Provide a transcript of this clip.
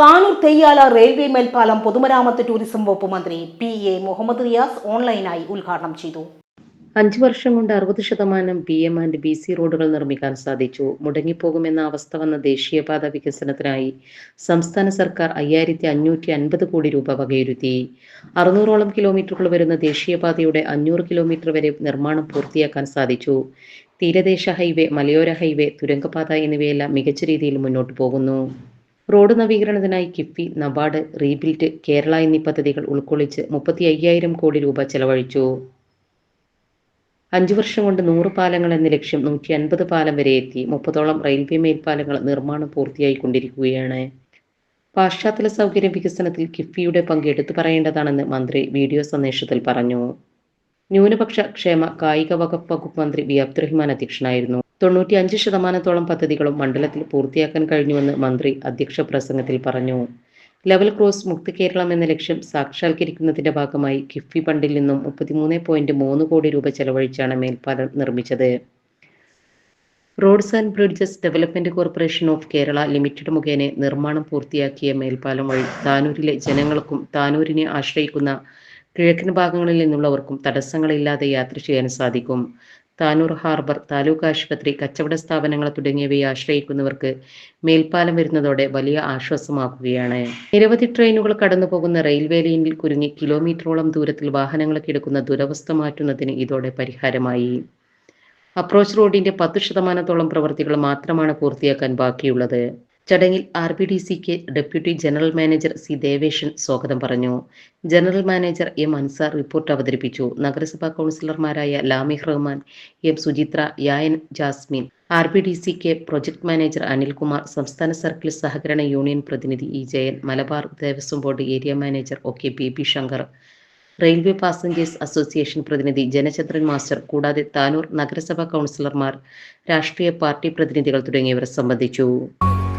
Tanur Theyyala railway മേൽപ്പാലം പൊതുമരാമത്ത് tourism വകുപ്പ് മന്ത്രി പി എ മുഹമ്മദ് റിയാസ് ഓൺലൈനായി ഉദ്ഘാടനം ചെയ്തു. അഞ്ചു വർഷം കൊണ്ട് അറുപത് ശതമാനം B M and B C റോഡുകൾ നിർമ്മിക്കാൻ സാധിച്ചു. മുടങ്ങിപ്പോകുമെന്ന അവസ്ഥ വന്ന ദേശീയപാത വികസനത്തിനായി സംസ്ഥാന സർക്കാർ അയ്യായിരത്തി അഞ്ഞൂറ്റി അൻപത് കോടി രൂപ വകയിരുത്തി. അറുന്നൂറോളം കിലോമീറ്ററുകൾ വരുന്ന ദേശീയപാതയുടെ അഞ്ഞൂറ് കിലോമീറ്റർ വരെ നിർമ്മാണം പൂർത്തിയാക്കാൻ സാധിച്ചു. തീരദേശ ഹൈവേ മലയോര ഹൈവേ തുരങ്കപാത എന്നിവയെല്ലാം മികച്ച രീതിയിൽ മുന്നോട്ട് പോകുന്നു. റോഡ് നവീകരണത്തിനായി കിഫ്ബി നബാർഡ് റീബിൽഡ് കേരള എന്നീ പദ്ധതികൾ ഉൾക്കൊള്ളിച്ച് മുപ്പത്തി അയ്യായിരം കോടി രൂപ ചെലവഴിച്ചു. അഞ്ചു വർഷം കൊണ്ട് നൂറ് പാലങ്ങൾ എന്ന ലക്ഷ്യം നൂറ്റി അൻപത് പാലം വരെ എത്തി. മുപ്പതോളം റെയിൽവേ മേൽപ്പാലങ്ങൾ നിർമ്മാണം പൂർത്തിയായിക്കൊണ്ടിരിക്കുകയാണ്. പാശ്ചാത്തല സൗകര്യ വികസനത്തിൽ കിഫ്ബിയുടെ പങ്ക് എടുത്തു പറയേണ്ടതാണെന്ന് മന്ത്രി വീഡിയോ സന്ദേശത്തിൽ പറഞ്ഞു. ന്യൂനപക്ഷ ക്ഷേമ കായിക വകുപ്പ് വകുപ്പ് മന്ത്രി വി അബ്ദുറഹ്മാൻ അധ്യക്ഷനായിരുന്നു. തൊണ്ണൂറ്റി അഞ്ച് ശതമാനത്തോളം പദ്ധതികളും മണ്ഡലത്തിൽ പൂർത്തിയാക്കാൻ കഴിഞ്ഞുവെന്ന് മന്ത്രി അധ്യക്ഷ പ്രസംഗത്തിൽ പറഞ്ഞു. ലെവൽ ക്രോസ് മുക്ത കേരളം എന്ന ലക്ഷ്യം സാക്ഷാത്കരിക്കുന്നതിന്റെ ഭാഗമായി കിഫ്ബി ഫണ്ടിൽ നിന്നും മുപ്പത്തിമൂന്ന് പോയിന്റ് മൂന്ന് കോടി രൂപ ചെലവഴിച്ചാണ് മേൽപ്പാലം നിർമ്മിച്ചത്. Roads and bridges development corporation of Kerala limited മുഖേന നിർമ്മാണം പൂർത്തിയാക്കിയ മേൽപ്പാലം വഴി താനൂരിലെ ജനങ്ങൾക്കും താനൂരിനെ ആശ്രയിക്കുന്ന കിഴക്കൻ ഭാഗങ്ങളിൽ നിന്നുള്ളവർക്കും തടസ്സങ്ങളില്ലാതെ യാത്ര ചെയ്യാൻ സാധിക്കും. താനൂർ ഹാർബർ താലൂക്ക് ആശുപത്രി കച്ചവട സ്ഥാപനങ്ങൾ തുടങ്ങിയവയെ ആശ്രയിക്കുന്നവർക്ക് മേൽപ്പാലം വരുന്നതോടെ വലിയ ആശ്വാസമാക്കുകയാണ് നിരവധി ട്രെയിനുകൾ കടന്നുപോകുന്ന റെയിൽവേ ലൈനിൽ കുരുങ്ങി കിലോമീറ്ററോളം ദൂരത്തിൽ വാഹനങ്ങൾ കിടക്കുന്ന ദുരവസ്ഥ മാറ്റുന്നതിന് ഇതോടെ പരിഹാരമായി. അപ്രോച്ച് റോഡിന്റെ പത്ത് ശതമാനത്തോളം പ്രവൃത്തികൾ മാത്രമാണ് പൂർത്തിയാക്കാൻ ബാക്കിയുള്ളത്. ചടങ്ങിൽ ആർ ബി ഡി സിക്ക് deputy general manager C Deveshan സ്വാഗതം പറഞ്ഞു. General manager M Ansar report അവതരിപ്പിച്ചു. നഗരസഭാ കൗൺസിലർമാരായ Lami Rahman M Suchitra യായൻ Jasmin R B D C K project manager Anilkumar സംസ്ഥാന സർക്കിൾ സഹകരണ യൂണിയൻ പ്രതിനിധി E Jayan Malabar Devaswom board area manager O K B Shankar railway passengers association പ്രതിനിധി Janachandran master കൂടാതെ താനൂർ നഗരസഭാ കൗൺസിലർമാർ രാഷ്ട്രീയ പാർട്ടി പ്രതിനിധികൾ തുടങ്ങിയവർ സംബന്ധിച്ചു.